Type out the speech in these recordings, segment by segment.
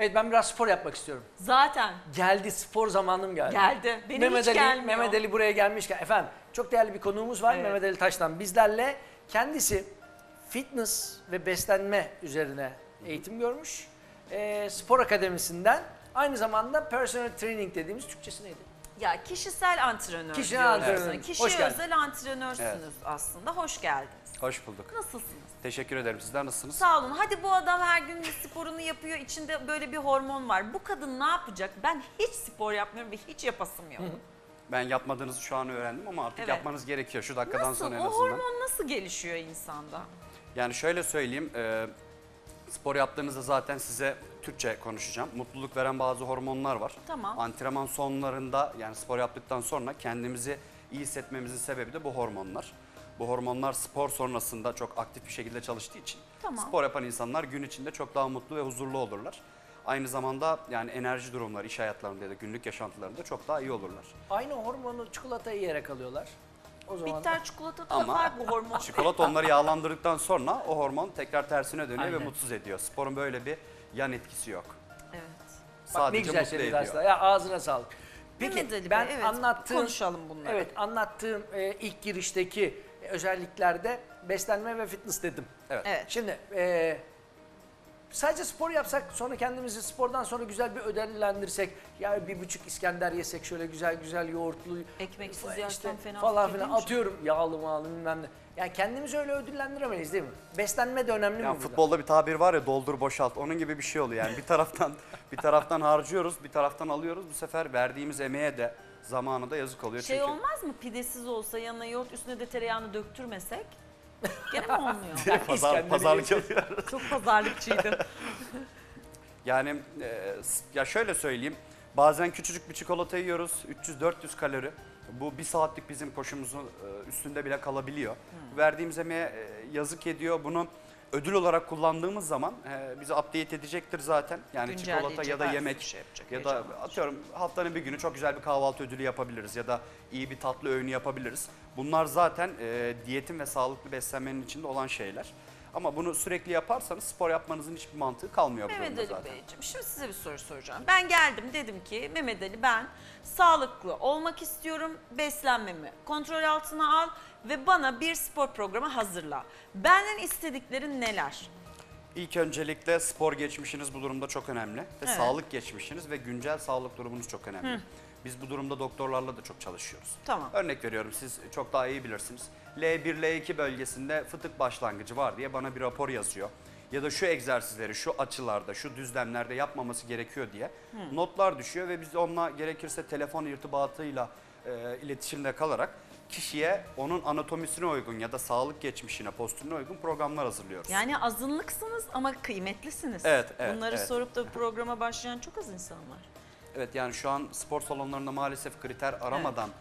Evet ben biraz spor yapmak istiyorum. Zaten Geldi spor zamanım geldi. geldi. Benim Mehmet hiç Ali, gelmiyor. Mehmet Ali buraya gelmişken efendim çok değerli bir konuğumuz var Evet. Mehmet Ali Taş'tan bizlerle. Kendisi fitness ve beslenme üzerine eğitim görmüş. Ee, spor akademisinden aynı zamanda personal training dediğimiz Türkçesi neydi? Ya kişisel antrenör Kişisel diyoruz antrenör. Hoş Kişiye geldin. özel antrenörsünüz aslında. Hoş geldiniz. Hoş bulduk. Nasılsınız? Teşekkür ederim. Sizler nasılsınız? Sağ olun. Hadi bu adam her gün bir sporunu yapıyor. İçinde böyle bir hormon var. Bu kadın ne yapacak? Ben hiç spor yapmıyorum ve hiç yapasım yok. Ben yapmadığınızı şu an öğrendim ama artık Evet. yapmanız gerekiyor şu dakikadan Nasıl? sonra en O azından. hormon nasıl gelişiyor insanda? Yani şöyle söyleyeyim. e, spor yaptığınızda zaten size Türkçe konuşacağım. Mutluluk veren bazı hormonlar var. Tamam. Antrenman sonlarında yani spor yaptıktan sonra kendimizi iyi hissetmemizin sebebi de bu hormonlar. Bu hormonlar spor sonrasında çok aktif bir şekilde çalıştığı için Tamam. spor yapan insanlar gün içinde çok daha mutlu ve huzurlu olurlar. Aynı zamanda yani enerji durumları, iş hayatlarında ya da günlük yaşantılarında çok daha iyi olurlar. Aynı hormonu çikolatayı yiyerek alıyorlar. O zaman Bitter çikolata da Ama var bu hormon. Çikolata onları yağlandırdıktan sonra o hormon tekrar tersine dönüyor Aynen. ve mutsuz ediyor. Sporun böyle bir yan etkisi yok. Evet. Bak Sadece ne güzel mutlu şeyler ediyor. aslında. Ya ağzına sağlık. Peki Mehmet Ali Bey, ben evet, anlattığım konuşalım bunları. Evet, anlattığım e, ilk girişteki özelliklerde beslenme ve fitness dedim. Evet. Evet. Şimdi e, sadece spor yapsak sonra kendimizi spordan sonra güzel bir ödüllendirsek ya bir buçuk İskender yesek şöyle güzel güzel yoğurtlu Ekmeksiz işte yersen fena falan fikir filan atıyorum yağlı mağlı bilmem ne. Yani kendimizi öyle ödüllendiremeyiz değil mi? Beslenme de önemli Yani mi burada? futbolda bir tabir var ya doldur boşalt. Onun gibi bir şey oluyor. Yani bir taraftan bir taraftan harcıyoruz, bir taraftan alıyoruz. Bu sefer verdiğimiz emeğe de zamanı da yazık oluyor. Şey Çünkü olmaz mı pidesiz olsa yanına yoğurt üstüne de tereyağını döktürmesek? Gene mi olmuyor? pazar, İskender'i pazarlık yapıyor. Çok pazarlıkçıydı. Yani e, ya şöyle söyleyeyim. Bazen küçücük bir çikolata yiyoruz. 300-400 kalori. Bu bir saatlik bizim koşumuzun e, üstünde bile kalabiliyor. Hmm. Verdiğimiz emeğe e, yazık ediyor. Bunu ödül olarak kullandığımız zaman e, bizi update edecektir zaten. Yani çikolata ya da yemek şey yapacak, ya da atıyorum haftanın bir günü çok güzel bir kahvaltı ödülü yapabiliriz ya da iyi bir tatlı öğünü yapabiliriz. Bunlar zaten e, diyetin ve sağlıklı beslenmenin içinde olan şeyler. Ama bunu sürekli yaparsanız spor yapmanızın hiçbir mantığı kalmıyor bu Mehmet durumda Ali zaten. Beyciğim şimdi size bir soru soracağım. Ben geldim dedim ki Mehmet Ali ben sağlıklı olmak istiyorum. Beslenmemi kontrol altına al ve bana bir spor programı hazırla. Benden istediklerin neler? İlk öncelikle spor geçmişiniz bu durumda çok önemli. Ve sağlık geçmişiniz ve güncel sağlık durumunuz çok önemli. Biz bu durumda doktorlarla da çok çalışıyoruz. Tamam. Örnek veriyorum siz çok daha iyi bilirsiniz. L1, L2 bölgesinde fıtık başlangıcı var diye bana bir rapor yazıyor. Ya da şu egzersizleri şu açılarda, şu düzlemlerde yapmaması gerekiyor diye notlar düşüyor ve biz onunla gerekirse telefon irtibatıyla e, iletişimde kalarak kişiye onun anatomisine uygun ya da sağlık geçmişine, postürüne uygun programlar hazırlıyoruz. Yani azınlıksınız ama kıymetlisiniz. Evet, evet, Bunları evet. sorup da programa başlayan çok az insan var. Evet yani şu an spor salonlarında maalesef kriter aramadan e,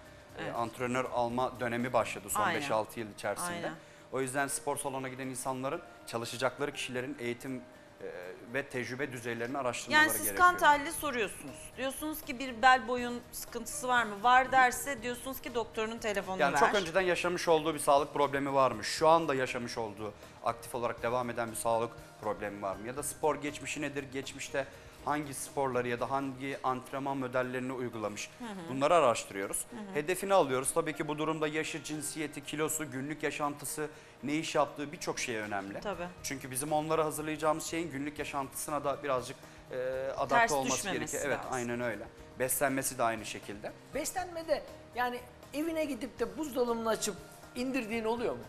Evet. antrenör alma dönemi başladı son Aynen. 5-6 yıl içerisinde. Aynen. O yüzden spor salonuna giden insanların çalışacakları kişilerin eğitim e, ve tecrübe düzeylerini araştırmaları Yani siz gerekiyor. kan tahlili soruyorsunuz. Diyorsunuz ki bir bel boyun sıkıntısı var mı? Var derse diyorsunuz ki doktorunun telefonunu yani ver. çok önceden yaşamış olduğu bir sağlık problemi var mı? Şu anda yaşamış olduğu aktif olarak devam eden bir sağlık problemi var mı? Ya da spor geçmişi nedir? Geçmişte hangi sporları ya da hangi antrenman modellerini uygulamış? Bunları araştırıyoruz. Hedefini alıyoruz. Tabii ki bu durumda yaşı, cinsiyeti, kilosu, günlük yaşantısı, ne iş yaptığı birçok şey önemli. Tabii. Çünkü bizim onlara hazırlayacağımız şeyin günlük yaşantısına da birazcık e, adapte Ters olması gerekiyor. Evet, lazım. aynen öyle. Beslenmesi de aynı şekilde. Beslenmede yani evine gidip de buzdolabını açıp indirdiğin oluyor mu?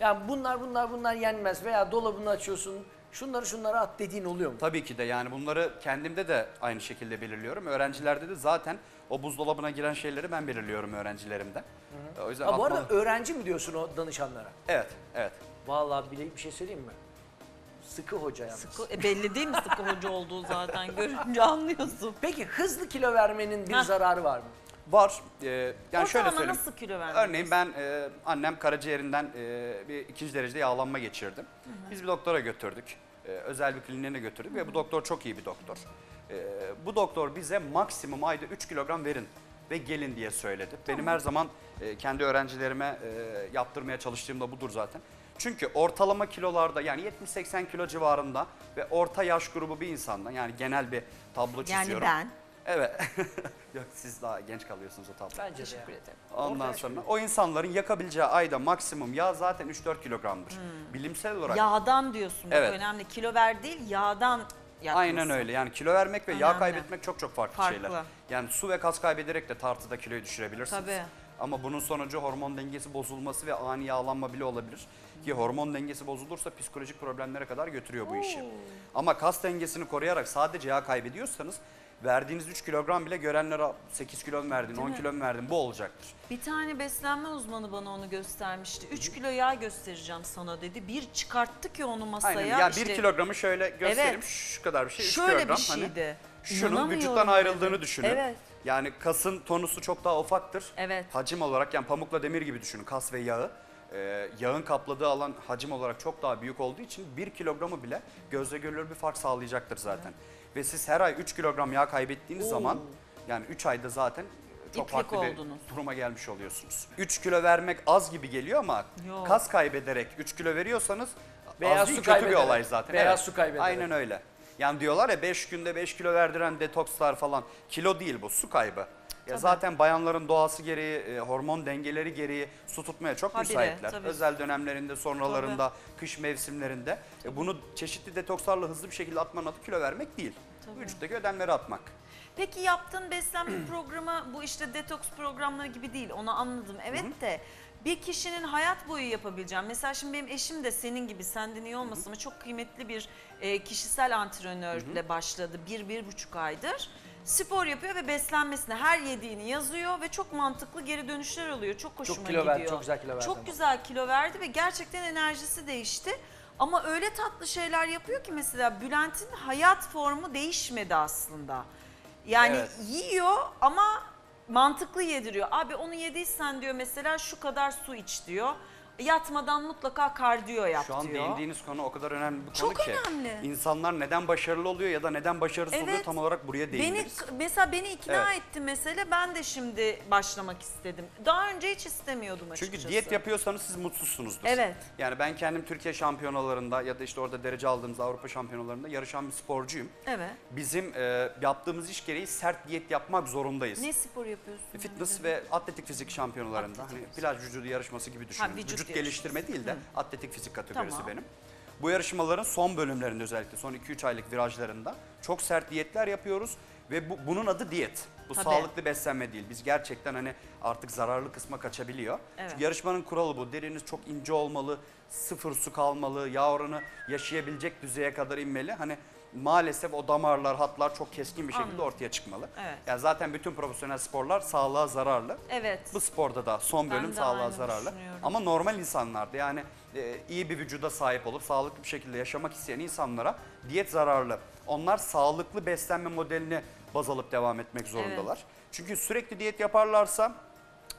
Yani bunlar bunlar bunlar yenmez veya dolabını açıyorsun şunları şunları at dediğin oluyor mu? Tabii ki de yani bunları kendimde de aynı şekilde belirliyorum. Öğrencilerde de zaten o buzdolabına giren şeyleri ben belirliyorum öğrencilerimde. O yüzden Ha, bu aklıma- arada öğrenci mi diyorsun o danışanlara? Evet, evet. Vallahi bile bir şey söyleyeyim mi? Sıkı hoca yalnız. Sıkı, e belli değil mi sıkı hoca olduğu zaten görünce anlıyorsun. Peki hızlı kilo vermenin bir Heh. zararı var mı? Var. Ee, yani şöyle Ortalama söyleyeyim. nasıl kilo vermek Örneğin ben e, annem karaciğerinden e, bir ikinci derecede yağlanma geçirdim. Biz bir doktora götürdük. E, özel bir kliniğine götürdük ve bu doktor çok iyi bir doktor. E, bu doktor bize maksimum ayda 3 kilogram verin ve gelin diye söyledi. Benim her zaman e, kendi öğrencilerime e, yaptırmaya çalıştığım da budur zaten. Çünkü ortalama kilolarda yani 70-80 kilo civarında ve orta yaş grubu bir insandan yani genel bir tablo Yani çiziyorum. ben. Evet. Yok siz daha genç kalıyorsunuz o tabloda. Bence de Teşekkür ederim. Ondan Orta sonra o insanların yakabileceği ayda maksimum yağ zaten 3-4 kilogramdır. Bilimsel olarak Yağdan diyorsun. Bak Evet. önemli. Kilo ver değil, yağdan yakması. aynen öyle. Yani kilo vermek ve yağ Önemli. kaybetmek çok çok farklı, Farklı. şeyler. Yani su ve kas kaybederek de tartıda kiloyu düşürebilirsiniz. Tabii. Ama bunun sonucu hormon dengesi bozulması ve ani yağlanma bile olabilir. Ki hormon dengesi bozulursa psikolojik problemlere kadar götürüyor bu işi. Ama kas dengesini koruyarak sadece yağ kaybediyorsanız verdiğiniz 3 kilogram bile görenlere 8 kilo mu verdin, 10 mi? kilo mu verdin bu olacaktır. Bir tane beslenme uzmanı bana onu göstermişti. 3 kilo yağ göstereceğim sana dedi. Bir çıkarttı ki onu masaya. Aynen. İşte 1 kilogramı şöyle göstereyim. Evet. Şu kadar bir şey. 3 Şöyle kilogram. bir Hani şeydi. şunun İnanamıyorum vücuttan ayrıldığını düşünün. Evet. Yani kasın tonusu çok daha ufaktır. Evet. Hacim olarak yani pamukla demir gibi düşünün kas ve yağı. Ee, yağın kapladığı alan hacim olarak çok daha büyük olduğu için 1 kilogramı bile gözle görülür bir fark sağlayacaktır zaten. Ve siz her ay 3 kilogram yağ kaybettiğiniz Oo. zaman yani 3 ayda zaten çok İplik farklı oldunuz. bir duruma gelmiş oluyorsunuz. 3 kilo vermek az gibi geliyor ama Yok. kas kaybederek 3 kilo veriyorsanız Veya az değil, su kötü bir kaybederek. olay zaten. Veya su kaybederek. Aynen öyle. Yani diyorlar ya 5 günde 5 kilo verdiren detokslar falan. Kilo değil bu su kaybı. Ya zaten bayanların doğası gereği, e, hormon dengeleri gereği su tutmaya çok Habire, müsaitler. tabii. Özel dönemlerinde, sonralarında, kış mevsimlerinde. E, bunu çeşitli detokslarla hızlı bir şekilde atmanın adı kilo vermek değil. Vücuttaki ödemleri atmak. Peki yaptığın beslenme programı bu işte detoks programları gibi değil onu anladım. Evet de bir kişinin hayat boyu yapabileceğim. Mesela şimdi benim eşim de senin gibi senden iyi olmasın ama çok kıymetli bir e, kişisel antrenörle başladı bir, bir buçuk aydır. Spor yapıyor ve beslenmesine her yediğini yazıyor ve çok mantıklı geri dönüşler alıyor. Çok hoşuma kilo gidiyor. verdi, çok güzel kilo verdi Çok ama. güzel kilo verdi ve gerçekten enerjisi değişti. Ama öyle tatlı şeyler yapıyor ki mesela Bülent'in hayat formu değişmedi aslında. Yani Evet. yiyor ama mantıklı yediriyor. Abi onu yediysen diyor mesela şu kadar su iç diyor. Yatmadan mutlaka kardiyo yap Şu an diyor. değindiğiniz konu o kadar önemli bir konu Çok ki. önemli. İnsanlar neden başarılı oluyor ya da neden başarısız oluyor tam olarak buraya Beni mesela beni ikna Evet. etti mesele. Ben de şimdi başlamak istedim. Daha önce hiç istemiyordum açıkçası. Çünkü diyet yapıyorsanız siz mutsuzsunuzdur. Evet. Yani ben kendim Türkiye şampiyonalarında ya da işte orada derece aldığımız Avrupa şampiyonalarında yarışan bir sporcuyum. Evet. Bizim e, yaptığımız iş gereği sert diyet yapmak zorundayız. Ne spor yapıyorsun? Fitness ve atletik fizik şampiyonlarında Atletik hani fizik. plaj vücudu yarışması gibi düşünün. vücut vücut, geliştirme değil de atletik fizik kategorisi Tamam. benim. Bu yarışmaların son bölümlerinde özellikle son 2-3 aylık virajlarında çok sert diyetler yapıyoruz ve bu, bunun adı diyet. Bu Tabii. sağlıklı beslenme değil. Biz gerçekten hani artık zararlı kısma kaçabiliyor. Evet. Çünkü yarışmanın kuralı bu. Deriniz çok ince olmalı, sıfır su kalmalı, yağ oranı yaşayabilecek düzeye kadar inmeli. Hani maalesef o damarlar, hatlar çok keskin bir şekilde Anladım. ortaya çıkmalı. Evet. Yani zaten bütün profesyonel sporlar sağlığa zararlı. Evet. Bu sporda da son bölüm de sağlığa aynı zararlı. düşünüyorum. Ama normal insanlarda yani e, iyi bir vücuda sahip olup sağlıklı bir şekilde yaşamak isteyen insanlara diyet zararlı. Onlar sağlıklı beslenme modelini baz alıp devam etmek zorundalar. Çünkü sürekli diyet yaparlarsa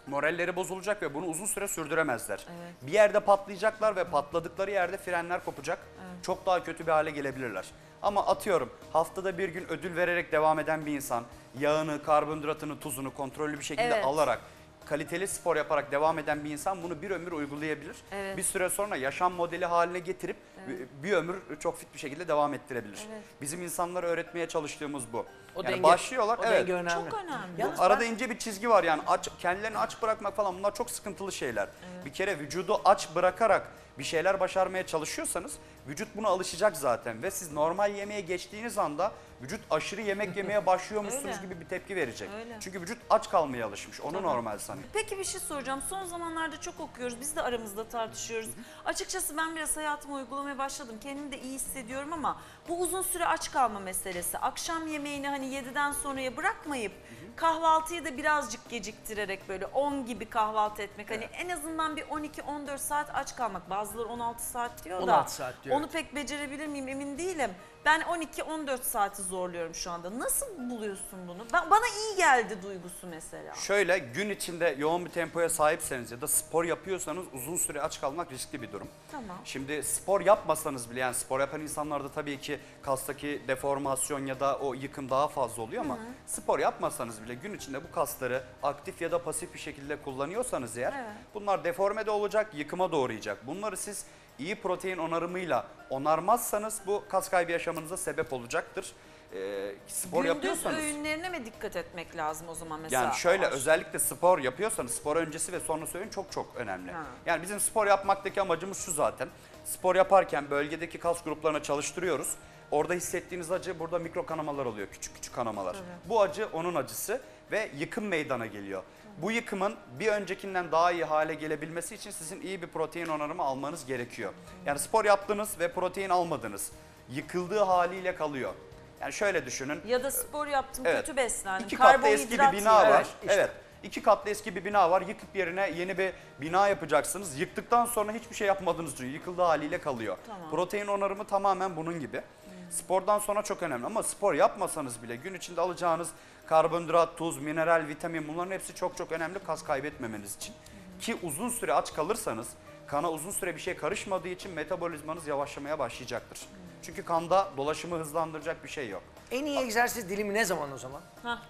moralleri bozulacak ve bunu uzun süre sürdüremezler. Evet. Bir yerde patlayacaklar ve patladıkları yerde frenler kopacak. Çok daha kötü bir hale gelebilirler. Ama atıyorum haftada bir gün ödül vererek devam eden bir insan yağını, karbonhidratını, tuzunu kontrollü bir şekilde Evet. alarak kaliteli spor yaparak devam eden bir insan bunu bir ömür uygulayabilir. Evet. Bir süre sonra yaşam modeli haline getirip bir- bir ömür çok fit bir şekilde devam ettirebilir. Evet. Bizim insanlara öğretmeye çalıştığımız bu. O yani denge, başlıyorlar o evet. denge önemli. Çok önemli. Yalnız Arada ben- ince bir çizgi var yani aç kendilerini aç bırakmak falan bunlar çok sıkıntılı şeyler. Bir kere vücudu aç bırakarak bir şeyler başarmaya çalışıyorsanız vücut buna alışacak zaten ve siz normal yemeğe geçtiğiniz anda vücut aşırı yemek yemeye başlıyormuşsunuz Öyle. gibi bir tepki verecek. Öyle. Çünkü vücut aç kalmaya alışmış. Onu Tabii. normal sanıyor. Peki bir şey soracağım. Son zamanlarda çok okuyoruz. Biz de aramızda tartışıyoruz. Açıkçası ben biraz hayatıma uygulamaya başladım. Kendimi de iyi hissediyorum ama bu uzun süre aç kalma meselesi. Akşam yemeğini hani 7'den sonraya bırakmayıp kahvaltıyı da birazcık geciktirerek böyle 10 gibi kahvaltı etmek. Hani en azından bir 12-14 saat aç kalmak. Bazıları 16 saat diyor da. 16 saat diyor, Onu pek becerebilir miyim emin değilim. Ben 12-14 saati zorluyorum şu anda. Nasıl buluyorsun bunu? Ben, bana iyi geldi duygusu mesela. Şöyle gün içinde yoğun bir tempoya sahipseniz ya da spor yapıyorsanız uzun süre aç kalmak riskli bir durum. Tamam. Şimdi spor yapmasanız bile yani spor yapan insanlarda tabii ki kastaki deformasyon ya da o yıkım daha fazla oluyor ama spor yapmasanız bile gün içinde bu kasları aktif ya da pasif bir şekilde kullanıyorsanız eğer Evet. bunlar deforme de olacak, yıkıma da uğrayacak. Bunları siz iyi protein onarımıyla onarmazsanız bu kas kaybı yaşamanıza sebep olacaktır. Ee, spor Gündüz yapıyorsanız öğünlerine mi dikkat etmek lazım o zaman mesela? yani şöyle Ağır- özellikle spor yapıyorsanız spor öncesi ve sonrası öğün çok çok önemli. Ha. Yani bizim spor yapmaktaki amacımız şu zaten. Spor yaparken bölgedeki kas gruplarına çalıştırıyoruz. Orada hissettiğiniz acı burada mikro kanamalar oluyor. Küçük küçük kanamalar. Bu acı onun acısı ve yıkım meydana geliyor. Bu yıkımın bir öncekinden daha iyi hale gelebilmesi için sizin iyi bir protein onarımı almanız gerekiyor. Yani spor yaptınız ve protein almadınız. Yıkıldığı haliyle kalıyor. Yani şöyle düşünün. Ya da spor yaptım, Evet. kötü beslendim. İki katlı eski bir bina var. Evet, işte. Evet. İki katlı eski bir bina var. Yıkıp yerine yeni bir bina yapacaksınız. Yıktıktan sonra hiçbir şey yapmadığınız için yıkıldığı haliyle kalıyor. Tamam. Protein onarımı tamamen bunun gibi. Spordan sonra çok önemli ama spor yapmasanız bile gün içinde alacağınız karbonhidrat, tuz, mineral, vitamin bunların hepsi çok çok önemli kas kaybetmemeniz için. Ki uzun süre aç kalırsanız kana uzun süre bir şey karışmadığı için metabolizmanız yavaşlamaya başlayacaktır. Çünkü kanda dolaşımı hızlandıracak bir şey yok. En iyi egzersiz dilimi ne zaman o zaman? Hah.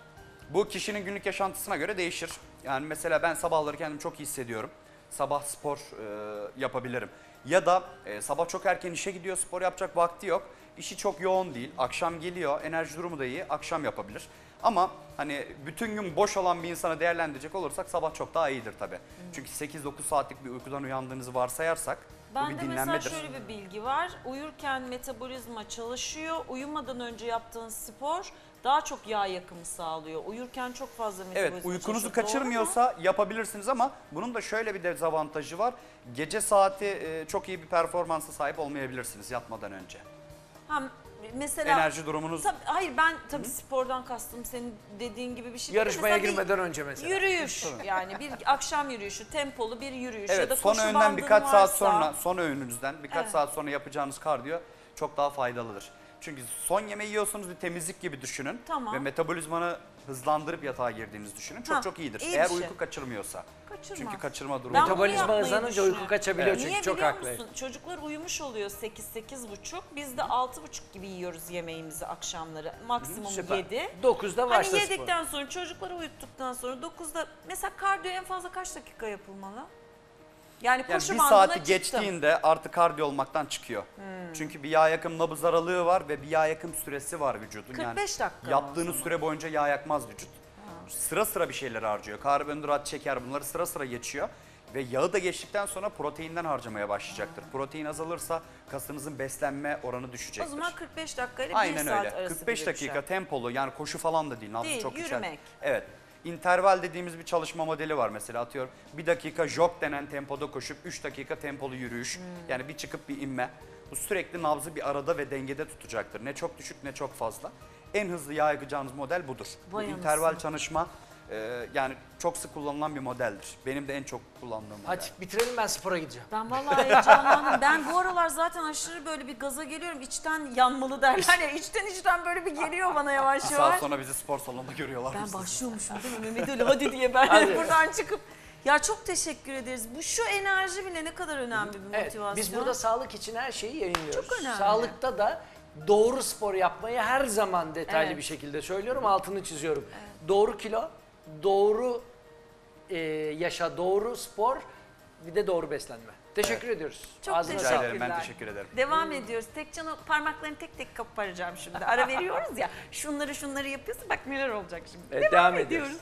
Bu kişinin günlük yaşantısına göre değişir. Yani mesela ben sabahları kendimi çok iyi hissediyorum. Sabah spor e, yapabilirim. Ya da e, sabah çok erken işe gidiyor, spor yapacak vakti yok. İşi çok yoğun değil. Akşam geliyor, enerji durumu da iyi. Akşam yapabilir. Ama hani bütün gün boş olan bir insana değerlendirecek olursak sabah çok daha iyidir tabii. Çünkü 8-9 saatlik bir uykudan uyandığınızı varsayarsak bu bir Bende mesela dinlenmedir. şöyle bir bilgi var. Uyurken metabolizma çalışıyor. Uyumadan önce yaptığın spor daha çok yağ yakımı sağlıyor. Uyurken çok fazla metabolizma Evet uykunuzu çalışıyor. Doğru mu? kaçırmıyorsa yapabilirsiniz ama bunun da şöyle bir dezavantajı var. Gece saati e, çok iyi bir performansa sahip olmayabilirsiniz yatmadan önce. Ha, mesela Enerji durumunuz Tabii, hayır ben tabii spordan kastım senin dediğin gibi bir şey. değil. Yarışmaya Mesela bir girmeden önce mesela. Yürüyüş yani bir akşam yürüyüşü, tempolu bir yürüyüş ya da Evet son koşu öğünden bandın birkaç saat varsa- sonra son öğününüzden birkaç Evet. saat sonra yapacağınız kardiyo çok daha faydalıdır. Çünkü son yemeği yiyorsunuz bir temizlik gibi düşünün Tamam. ve metabolizmanı hızlandırıp yatağa girdiğinizi düşünün. Çok Ha, çok iyidir. iyi bir Eğer şey. uyku kaçırmıyorsa. Kaçırmaz. Çünkü kaçırma durumu. Ben Metabolizma yapmayı hızlanınca uyku düşünüyorum. kaçabiliyor çünkü Niye çok biliyor haklı. musun? Çocuklar uyumuş oluyor 8 buçuk. Biz de altı buçuk gibi yiyoruz yemeğimizi akşamları. Maksimum Süper. 7. 9'da Hani başla spor. yedikten sonra çocukları uyuttuktan sonra 9'da mesela kardiyo en fazla kaç dakika yapılmalı? Yani Yani koşu bir bandına saati çıktım. geçtiğinde artık kardiyo olmaktan çıkıyor. Hmm. Çünkü bir yağ yakım nabız aralığı var ve bir yağ yakım süresi var vücudun. 45 dakika mı o Yaptığınız süre boyunca yağ yakmaz vücut. Sıra sıra bir şeyler harcıyor. Karbonhidrat, şeker bunları sıra sıra geçiyor. Ve yağı da geçtikten sonra proteinden harcamaya başlayacaktır. Protein azalırsa kasınızın beslenme oranı düşecektir. O zaman 45 dakika ile 1 Aynen saat öyle. arası 45 gibi bir dakika şey. tempolu yani koşu falan da değil. Nabzı Değil, çok yükselt- yürümek. Evet. İnterval dediğimiz bir çalışma modeli var mesela atıyorum. Bir dakika jog denen tempoda koşup 3 dakika tempolu yürüyüş. Hmm. Yani bir çıkıp bir inme. Bu sürekli nabzı bir arada ve dengede tutacaktır. Ne çok düşük ne çok fazla. En hızlı yağ yakacağınız model budur. Bu interval çalışma e, yani çok sık kullanılan bir modeldir. Benim de en çok kullandığım model. Hadi bitirelim ben spora gideceğim. Ben vallahi heyecanlandım. ben bu aralar zaten aşırı böyle bir gaza geliyorum. İçten yanmalı derler ya. İçten içten böyle bir geliyor bana yavaş Bir yavaş. saat sonra bizi spor salonunda görüyorlar. Ben mısınız? başlıyormuşum değil mi Mehmet Ali hadi diye ben Hadi. buradan çıkıp. Ya çok teşekkür ederiz. Bu şu enerji bile ne kadar önemli bir Evet, motivasyon. biz burada sağlık için her şeyi yayınlıyoruz. Çok önemli. Sağlıkta da doğru spor yapmayı her zaman detaylı Evet. bir şekilde söylüyorum, altını çiziyorum. Doğru kilo, doğru e, yaşa, doğru spor, bir de doğru beslenme. Teşekkür ediyoruz. Çok Ağzına Rica sağlık. ederim ben teşekkür ederim. Devam ediyoruz. Tekcan o parmaklarını tek tek koparacağım şimdi. Ara veriyoruz ya. Şunları şunları yapıyorsun bak neler olacak şimdi. Evet, devam ediyoruz. ediyoruz.